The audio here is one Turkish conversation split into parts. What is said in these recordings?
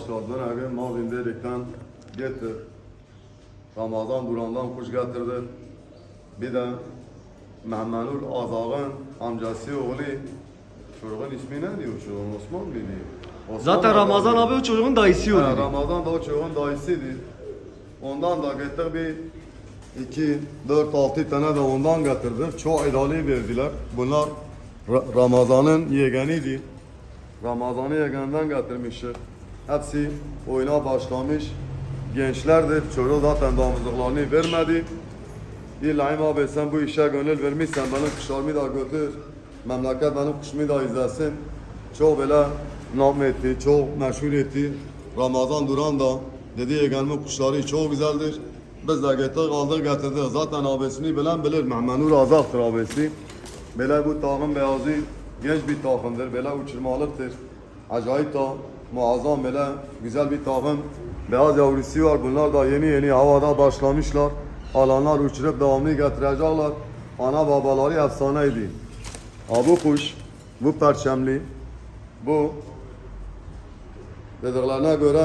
başladılar. Abi Mardin dedikten getir. Ramazan Duran'dan kuş getirdi. Bir de Mehmenur Azağ'ın amcası oğlu. Çocuğun ismi ne diyor çocuğun? Osman mıydı? Osman Zaten Ramazan diyor. abi o çocuğun dayısı Ha, oluyor. Ramazan da o çocuğun dayısıydı. Ondan da getir bir iki, dört, altı tane de ondan getirdi. Çok idali verdiler. Bunlar Ra- Ramazan'ın yeğeniydi. Ramazan'ı yeğeninden getirmişler. Hepsi oyuna başlamış. Gençlerdir. Çocuğu zaten damızlıklarını vermedi. İlahim abi sen bu işe gönül vermişsen benim kuşlarımı da götür. Memleket benim kuşumu da izlesin. Çok böyle nam etti, çok meşhur etti. Ramazan Duran da dedi yeğenimin kuşları çok güzeldir. Biz de getirdik aldık getirdik. Zaten abisini bilen bilir. Mehmenur Azak'tır abisi. Böyle bu takım beyazı genç bir takımdır. Böyle uçurmalıktır. Acayip da muazzam böyle güzel bir takım. Beyaz yavrusu var. Bunlar da yeni yeni havada başlamışlar. Alanlar uçurup devamlı getirecekler. Ana babaları efsaneydi. Ha bu kuş, bu perçemli, bu dediklerine göre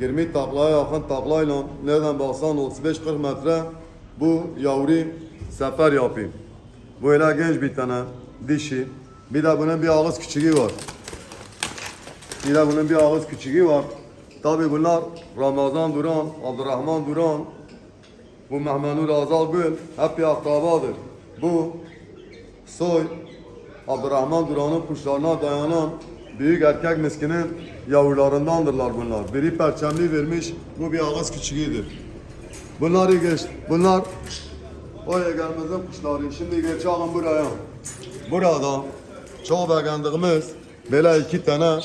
20 taklaya yakın taklayla nereden baksan 35-40 metre bu yavru sefer yapayım. Bu öyle genç bir tane dişi. Bir de bunun bir ağız küçüğü var. Bir de bunun bir ağız küçüğü var. Tabi bunlar Ramazan Duran, Abdurrahman Duran, bu Mehmenur Azal Gül hep bir akrabadır. Bu soy Abdurrahman Duran'ın kuşlarına dayanan büyük erkek miskinin yavrularındandırlar bunlar. Biri perçemli vermiş, bu bir ağız küçüğüdür. Bunları geç, bunlar o yeğenimizin kuşları. Şimdi geçelim buraya. Burada çok beğendiğimiz böyle iki tane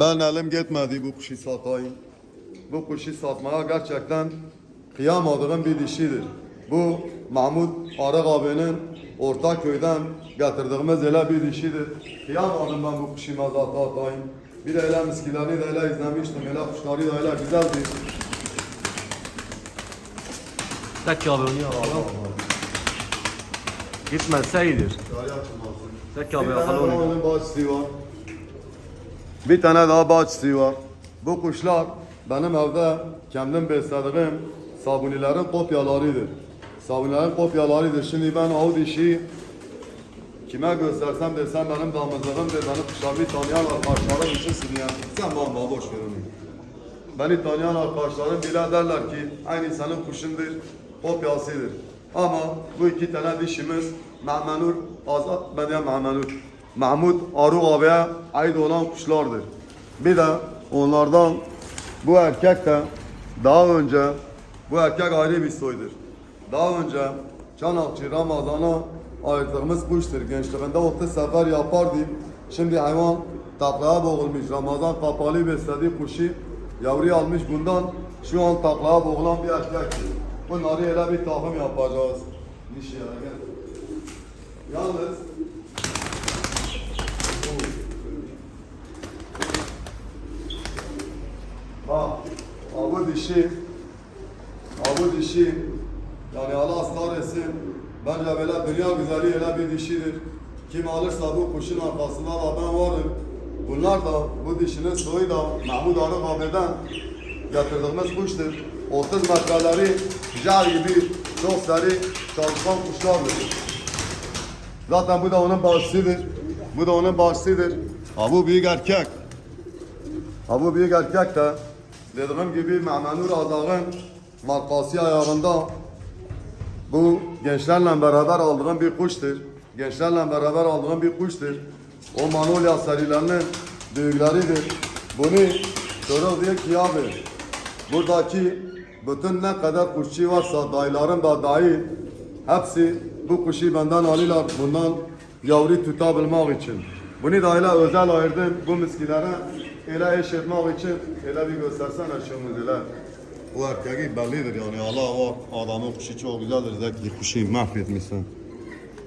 ben elim gitmedi bu kuşu satayım. Bu kuşu satmaya gerçekten kıyamadığım bir dişidir. Bu Mahmut Arık abinin Ortaköy'den getirdiğimiz öyle bir dişidir. Kıyamadım ben bu kuşu mezata atayım. Bir de öyle miskileri de öyle izlemiştim. Öyle kuşları da öyle güzeldi. Tek abi onu yapalım. Gitmezse iyidir. Tek Bir abi tane yapalım daha onu. onun bahçesi var. Bir tane daha bahçesi var. Bu kuşlar benim evde kendim beslediğim sabunilerin kopyalarıdır. Sabunilerin kopyalarıdır. Şimdi ben o dişi kime göstersem desem benim damızlığımdır. Benim kuşlarımı tanıyan arkadaşlarım için sinirlen. Sen bana boş ver onu. Beni tanıyan arkadaşlarım bile derler ki aynı senin kuşundur, kopyasıdır. Ama bu iki tane dişimiz Mehmenur, Azat, ben de Mehmenur. Mahmut Aruk abiye ait olan kuşlardır. Bir de onlardan bu erkek de daha önce, bu erkek ayrı bir soydur. Daha önce Çanakçı Ramazan'a ayırdığımız kuştur. Gençliğinde 30 sefer yapardı. Şimdi hayvan taklaya boğulmuş. Ramazan kapalı beslediği kuşu yavru almış bundan şu an taklaya boğulan bir erkektir. Bunları öyle bir takım yapacağız. Dişi gel. Yalnız Bak, bu dişi, bu dişi, yani Allah ısrar bence böyle dünya güzeli öyle bir dişidir. Kim alırsa bu kuşun arkasında da ben varım. Bunlar da, bu dişinin soyu da Mahmud Arık abiden getirdiğimiz kuştur. 30 metreleri jar gibi çok seri çalışkan kuşlardır. Zaten bu da onun bağışçıdır. Bu da onun bağışçıdır. Ha bu büyük erkek. Ha bu büyük erkek de dediğim gibi Mehmenur Azağ'ın markası ayağında bu gençlerle beraber aldığım bir kuştur. Gençlerle beraber aldığım bir kuştur. O Manolya serilerinin büyükleridir. Bunu soruyor diyor ki abi buradaki bütün ne kadar kuşçu varsa dayılarım da dahil hepsi bu kuşu benden alırlar bundan yavru tutabilmek için. Bunu da özel ayırdım bu miskilere öyle eş etmek için öyle bir göstersene şunu öyle. Bu erkeği bellidir yani Allah var adamın kuşu çok güzeldir zeki kuşu mahvetmişsin.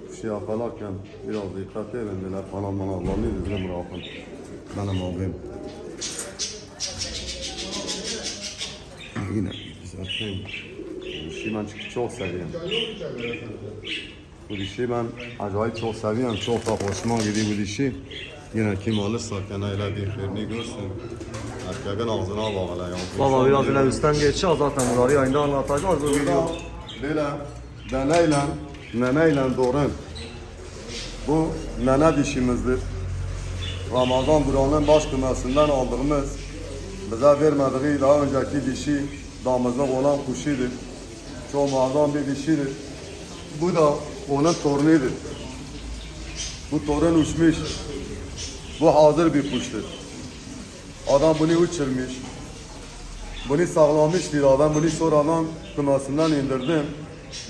Kuşu yakalarken biraz dikkat edin böyle falan bana Allah'ını düzgün bırakın. Benim abim. Yine güzel şey. Dişi ben çok seviyorum. Bu dişi ben acayip çok seviyorum. Çok da hoşuma gidiyor bu dişi. Yine kim alırsa öyle bir filmi görsün. Erkeğin ağzına bak hele ya. Baba biraz bile üstten geçeceğiz zaten bunları yayında anlatacağız Burada video. böyle deneyle, neneyle doğran. Bu nene dişimizdir. Ramazan buranın baş kümesinden aldığımız, bize vermediği daha önceki dişi damızlık olan kuşidir. Çok muazzam bir dişidir. Bu da onun torunudur. Bu torun uçmuş. Bu hazır bir kuştur. Adam bunu uçurmuş. Bunu sağlamış bir Ben bunu sonradan kümesinden indirdim.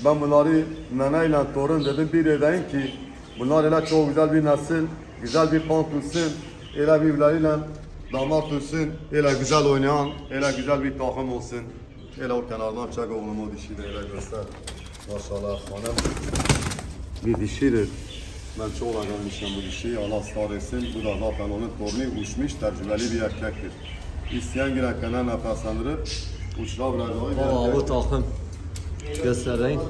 Ben bunları neneyle torun dedim bir edeyim ki bunlar öyle çok güzel bir nesil, güzel bir kan tutsun, öyle birbirleriyle damar tutsun, öyle güzel oynayan, öyle güzel bir takım olsun. Öyle o kenardan çek oğlum o dişi de öyle göster. Maşallah hanım. Bir dişidir. Ben çok öğrenmişim bu dişi. Allah ısrar etsin. Bu da zaten onun torunu uçmuş, tecrübeli bir erkektir. İsteyen girenkene nefeslendirir. Uçla vuracağı bir erkek. bu takım. Göstereyim.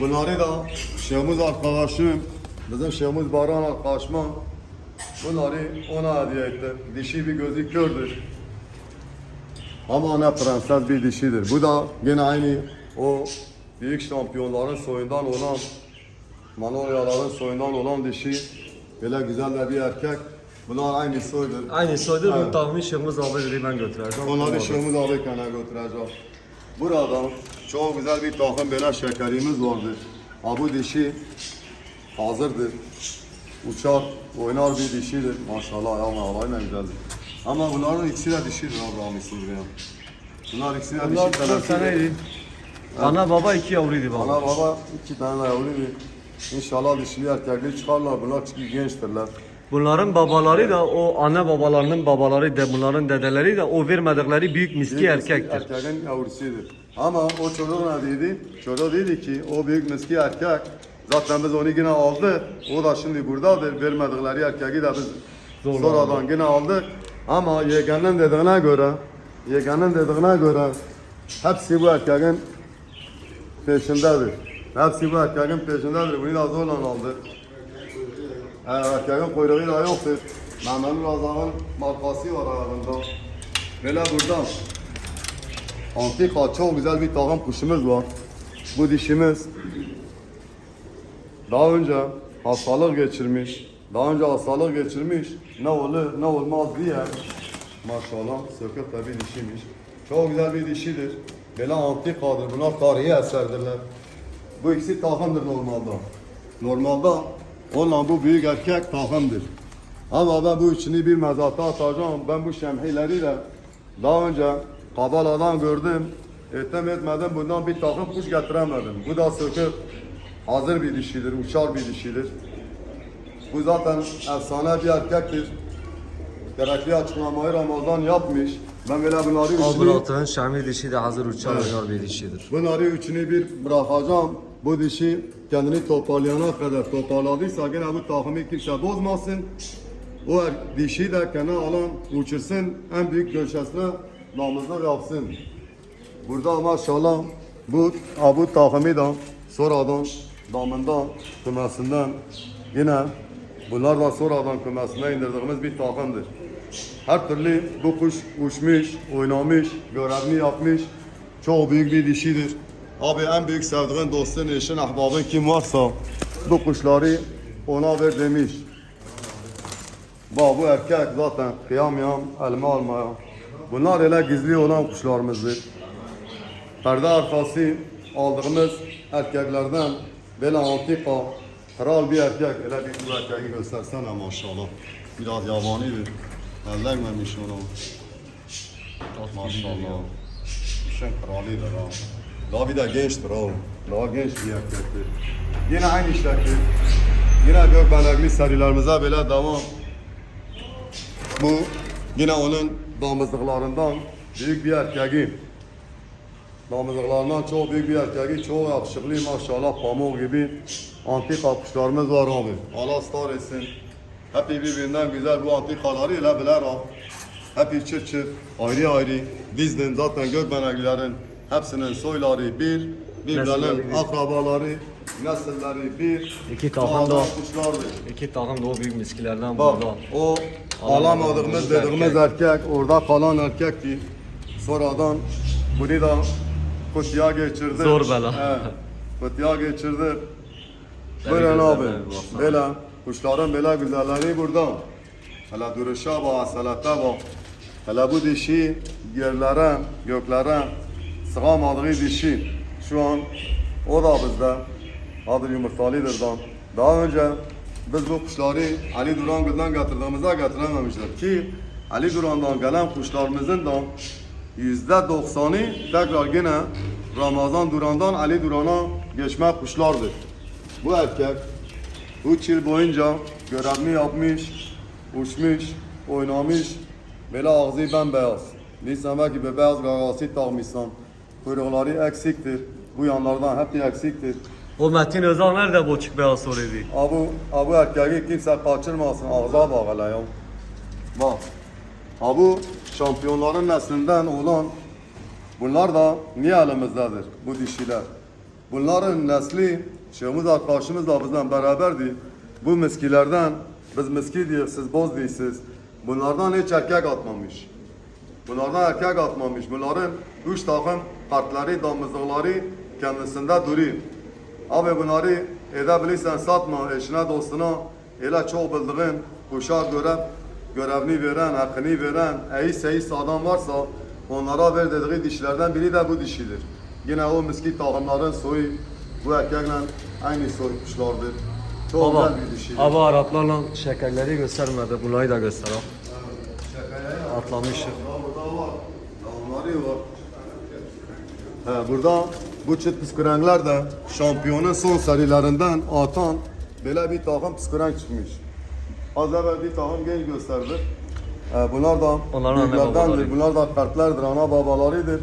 Bunları da Şehmuz arkadaşım, bizim Şehmuz Baran arkadaşıma bunları ona hediye ettim. Dişi bir gözü kördür. Ama ana prenses bir dişidir. Bu da yine aynı o büyük şampiyonların soyundan olan Manolyaların soyundan olan dişi. Böyle güzel de bir erkek. Bunlar aynı soydur. Aynı soydur bu takımı Şıkmız abi dedi ben götüreceğim. Onları Şehmuz abi kana götüreceğim. Burada çok güzel bir takım böyle şekerimiz vardır. Ha bu dişi hazırdır. Uçar, oynar bir dişidir. Maşallah ya Allah ne güzeldir. Ama bunların ikisi de dişidir abi Rami'sin buraya. Bunlar ikisi de Bunlar dişi dört tanesi. taneydi. Ana baba iki yavruydu baba. Ana baba iki tane yavruydu. İnşallah dişili erkekli çıkarlar. Bunlar çünkü gençtirler. Bunların babaları da o anne babalarının babaları da bunların dedeleri de o vermedikleri büyük miski Büyük miski erkektir. Erkeğin yavrusuydu. Ama o çocuk ne dedi? Çocuk dedi ki o büyük miski erkek zaten biz onu yine aldık. O da şimdi buradadır. Vermedikleri erkeği de biz Zorla sonradan yine aldık. Ama yeğenin dediğine göre yeğenin dediğine göre hepsi bu erkeğin peşindedir. Hepsi bu erkeğin peşindedir. Bunu da zorla aldık. Ee, erkeğin kuyruğu da yoktur. Mehmet Razak'ın markası var ayağında. Böyle burada antika çok güzel bir takım kuşumuz var. Bu dişimiz daha önce hastalık geçirmiş. Daha önce hastalık geçirmiş. Ne olur ne olmaz diye maşallah söküp de bir dişiymiş. Çok güzel bir dişidir. Böyle antikadır. Bunlar tarihi eserdirler. Bu ikisi takımdır normalde. Normalde onunla bu büyük erkek takımdır. Ama ben bu üçünü bir mezata atacağım. Ben bu şemhileriyle daha önce Kabala'dan gördüm. Ettim etmedim bundan bir takım kuş getiremedim. Bu da söküp hazır bir dişidir, uçar bir dişidir. Bu zaten efsane bir erkektir. Gerekli açıklamayı Ramazan yapmış. Ben böyle bunları üçünü... Abulatın Şami dişi de hazır uçan oynar bir dişidir. Bunları üçünü bir bırakacağım. Bu dişi kendini toparlayana kadar toparladıysa gene bu takımı kimse bozmasın. O er- dişi de kendine alan uçursun. En büyük göçesine namızlık yapsın. Burada maşallah bu ha, bu takımı da sonradan damından kümesinden yine bunlar da sonradan kümesine indirdiğimiz bir takımdır. Her türlü bu kuş uçmuş, oynamış, görevini yapmış. Çok büyük bir dişidir. Abi en büyük sevdiğin dostun, eşin, ahbabın kim varsa bu kuşları ona ver demiş. Bak bu erkek zaten kıyamayan, elma almaya. Bunlar öyle gizli olan kuşlarımızdır. Perde arkası aldığımız erkeklerden böyle antika, kral bir erkek. Öyle bir bu erkeği göstersene maşallah. Biraz yabanidir. Ellenmemiş onu. Maşallah. İşin kralıdır ha. Daha de gençtir ha. Daha genç bir erkektir. Yine aynı şekil. Yine gökbenekli serilerimize böyle devam. Bu yine onun damızlıklarından büyük bir erkeği. Damızlıklarından çok büyük bir erkeği, çok yakışıklı maşallah pamuk gibi antika kuşlarımız var abi. Allah star etsin. Hep birbirinden güzel bu antikaları ile biler ha. Hep çır çır, ayrı ayrı. Dizdin zaten gökbeneklilerin hepsinin soyları bir. birbirlerinin Nesilleri. akrabaları, nesilleri bir. İki takım da- kuşlardır. İki takım da o büyük miskilerden Bak burada. o Alamadığımız alamadığımız erkek. dediğimiz erkek orada kalan erkekti. Sonradan bunu da kutuya geçirdi. Zor bela. He, kutuya geçirdi. Böyle gözlemeye abi. baksana. Böyle kuşların böyle güzelleri burada. Hele duruşa bak, asalete bak. Hele bu dişi yerlere, göklere sığamadığı dişi. Şu an o da bizde. Adı yumurtalıdır da. Daha önce biz bu kuşları Ali Duran Gül'den getirdiğimizde getirememişler ki Ali Duran'dan gelen kuşlarımızın da yüzde doksanı tekrar yine Ramazan Duran'dan Ali Duran'a geçme kuşlardır. Bu erkek 3 yıl boyunca görevini yapmış, uçmuş, oynamış. Böyle ağzı bembeyaz. Liseme gibi beyaz gagası takmışsan. Kuyrukları eksiktir. Bu yanlardan hepsi eksiktir. O Metin Özal nerede boçuk beyaz soruyordu? Abu, abu erkeği kimse kaçırmasın. Ağza bak hele ya. Bak. Abu şampiyonların neslinden olan bunlar da niye elimizdedir bu dişiler? Bunların nesli şeyimiz arkadaşımız da bizden beraberdi. Bu miskilerden biz miski diyor siz boz değilsiniz. Bunlardan hiç erkek atmamış. Bunlardan erkek atmamış. Bunların üç takım kartları, damızlıkları kendisinde duruyor. Abi bunları edebilirsen satma eşine dostuna. Öyle çok bildiğin kuşa görev, görevini veren, hakkını veren, iyi seyis adam varsa onlara ver dediği dişlerden biri de bu dişidir. Yine o miski takımların soyu bu erkekle aynı soy kuşlardır. Çok Baba, güzel bir dişidir. abi Araplarla şekerleri göstermedi. Bunları da göster abi. Atlamışım. Burada var. Onları var. He, burada bu çift püskürenkler de şampiyonun son serilerinden atan böyle bir takım püskürenk çıkmış. Az evvel bir takım genç gösterdi. He, bunlar da Onların anne büyüklerdendir. babaları. Bunlar da kartlardır, ana babalarıdır.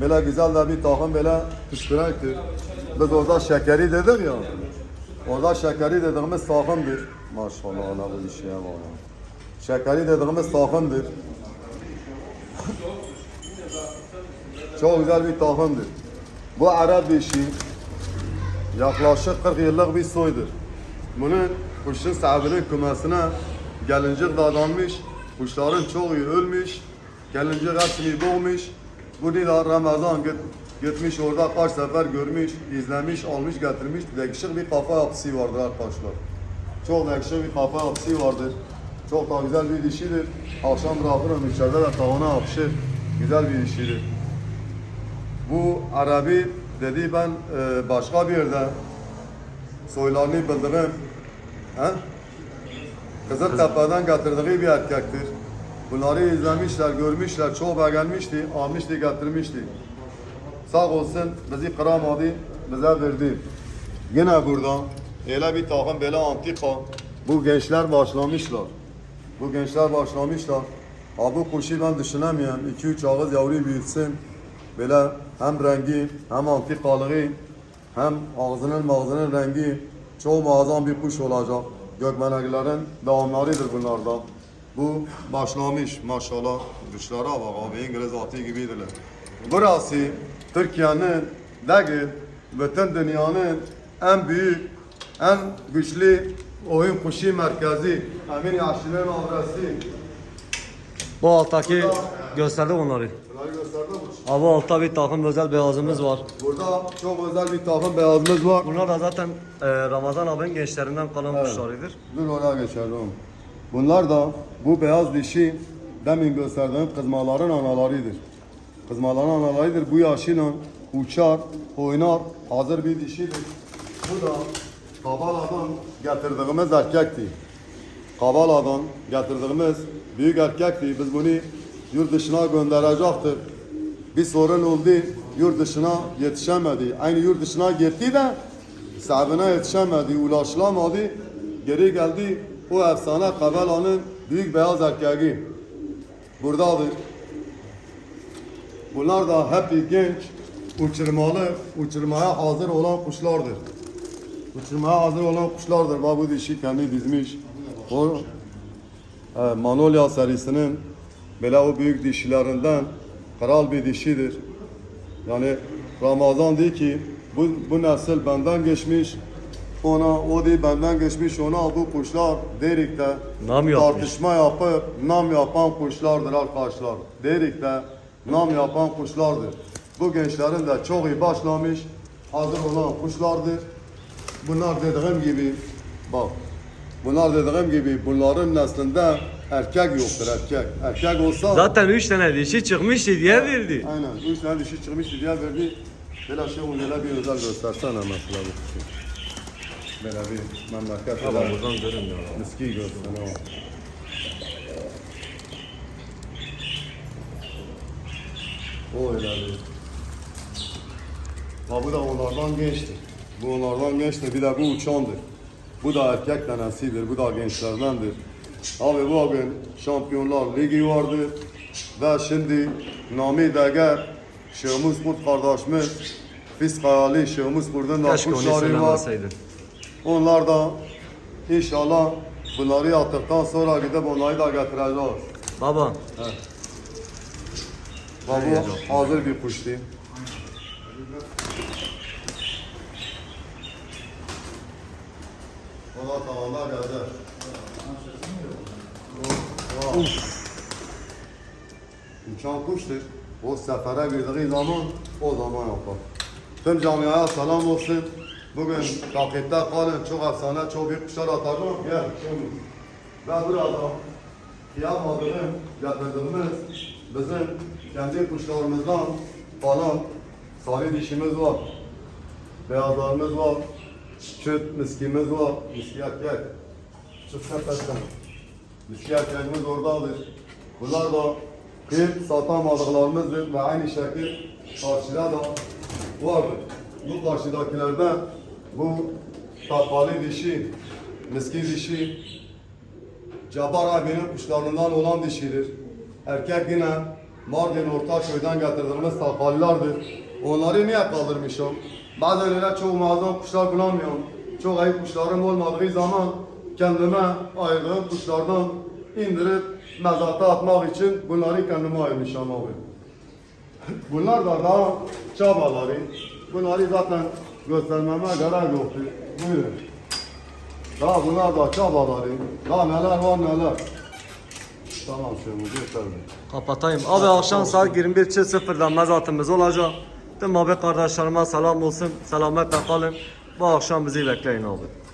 Böyle güzel de bir takım böyle püskürenktir. Biz orada şekeri dedik ya. Orada şekeri dediğimiz takımdır. Maşallah ana bu işe bak. Şekeri dediğimiz takımdır. Çok güzel bir takımdır. Bu Arap dişi yaklaşık 40 yıllık bir soydur. Bunun kuşun sahibinin kümesine gelincik dadanmış, kuşların çoğu ölmüş, gelincik hepsini boğmuş. Bunu da Ramazan git, gitmiş orada kaç sefer görmüş, izlemiş, almış, getirmiş. Değişik bir kafa yapısı vardır arkadaşlar. Çok değişik bir kafa yapısı vardır. Çok da güzel bir dişidir. Akşam bırakırım içeride de tavana yapışır. Güzel bir dişidir. Bu Arabi dedi ben e, başka bir yerde soylarını bildiğim he? Kızıltepe'den getirdiği bir erkektir. Bunları izlemişler, görmüşler, çok beğenmişti, almıştı, getirmişti. Sağ olsun bizi kıramadı, bize verdi. Yine burada öyle bir takım böyle antika. Bu gençler başlamışlar. Bu gençler başlamışlar. Ha bu kuşu ben düşünemiyorum. 2-3 ağız yavru büyütsün. Böyle hem rengi hem antikalığı hem ağzının mağzının rengi çok muazzam bir kuş olacak. Gökmeneklerin devamlarıdır bunlardan. Bu başlamış maşallah. Dışlara bak abi İngiliz atı gibidirler. Burası Türkiye'nin değil, bütün dünyanın en büyük, en güçlü oyun kuşu merkezi. Emin Yaşlı'nın adresi. Bu alttaki gösterdi onları. Bunları gösterdim? Abi altta bir takım özel beyazımız var. Burada çok özel bir takım beyazımız var. Bunlar da zaten e, Ramazan abinin gençlerinden kalan kuşlarıdır. Dur oraya geçelim. Bunlar da bu beyaz dişi demin gösterdiğim kızmaların analarıdır. Kızmaların analarıdır. Bu yaşıyla uçar, oynar, hazır bir dişidir. Bu da Kabala'dan getirdiğimiz erkekti. Kabala'dan getirdiğimiz büyük erkekti. Biz bunu yurt dışına gönderecektik. Bir sorun oldu, yurt dışına yetişemedi. Aynı yurt dışına gitti de sahibine yetişemedi, ulaşılamadı. Geri geldi, o efsane Kabala'nın büyük beyaz erkeği. Buradadır. Bunlar da hep genç, uçurmalı, uçurmaya hazır olan kuşlardır. Uçurmaya hazır olan kuşlardır. Bak bu dişi kendi dizmiş. O e, Manolya serisinin böyle o büyük dişilerinden kral bir dişidir. Yani Ramazan diyor ki Bu, bu nesil benden geçmiş. Ona o değil benden geçmiş ona bu kuşlar Derik'te Nam yapmış. tartışma yapıp nam yapan kuşlardır arkadaşlar. Derik'te nam yapan kuşlardır. Bu gençlerin de çok iyi başlamış hazır olan kuşlardır. Bunlar dediğim gibi bak bunlar dediğim gibi bunların neslinde erkek yoktur erkek. Erkek olsa Zaten 3 tane dişi çıkmıştı diye verdi. Aynen. Üç tane dişi çıkmış diye verdi. Böyle şey onlara bir özel göstersene mesela bu kuşu. Böyle bir memleket Tamam buradan görünmüyor. miski görsene o. O öyle bir. Ha bu da onlardan gençtir. Bu onlardan gençtir. Bir de bu uçandır. Bu da erkek tanesidir. Bu da gençlerdendir. Abi bu gün Şampiyonlar Ligi vardı. Ve şimdi Nami Deger, Şehmuz Kurt kardeşimiz, Fiskayali Şehmuz Kurt'un da kuşları var. Onlar da inşallah bunları yaptıktan sonra gidip onları da getireceğiz. Baba Bak bu hazır bir kuş değil. O da tavanda geldi. Uçan kuştur. O sefere girdiği zaman o zaman yapar. Tüm camiaya selam olsun. Bugün takipte kalın. Çok efsane, çok büyük kuşlar atarım. Gel. Şimdi. Ve burada yapamadığım, getirdiğimiz bizim kendi kuşlarımızdan falan sarı dişimiz var. Beyazlarımız var. Çıt miskimiz var. Miski erkek. Çıt sepetsen. Miski erkeğimiz oradadır. Bunlar da bir satamadıklarımızdır ve aynı şekil karşıda da vardır. Bu karşıdakilerde bu takvali dişi, miski dişi, Cabbar abinin kuşlarından olan dişidir. Erkek yine Mardin Ortaköy'den getirdiğimiz takvalilerdir. Onları niye kaldırmışım? Bazen öyle çok muazzam kuşlar bulamıyorum. Çok ayıp kuşlarım olmadığı zaman kendime ayırdığım kuşlardan indirip mezata atmak için bunları kendime ayırmışım abi. Bunlar da daha çabaları. Bunları zaten göstermeme gerek yoktu. Buyurun. Daha bunlar da çabaları. Daha neler var neler. Tamam şimdi gösterdim. kapatayım. Abi akşam saat 21.00'da mezatımız olacak. Tüm abi kardeşlerime selam olsun. Selametle kalın. Bu akşam bizi bekleyin abi.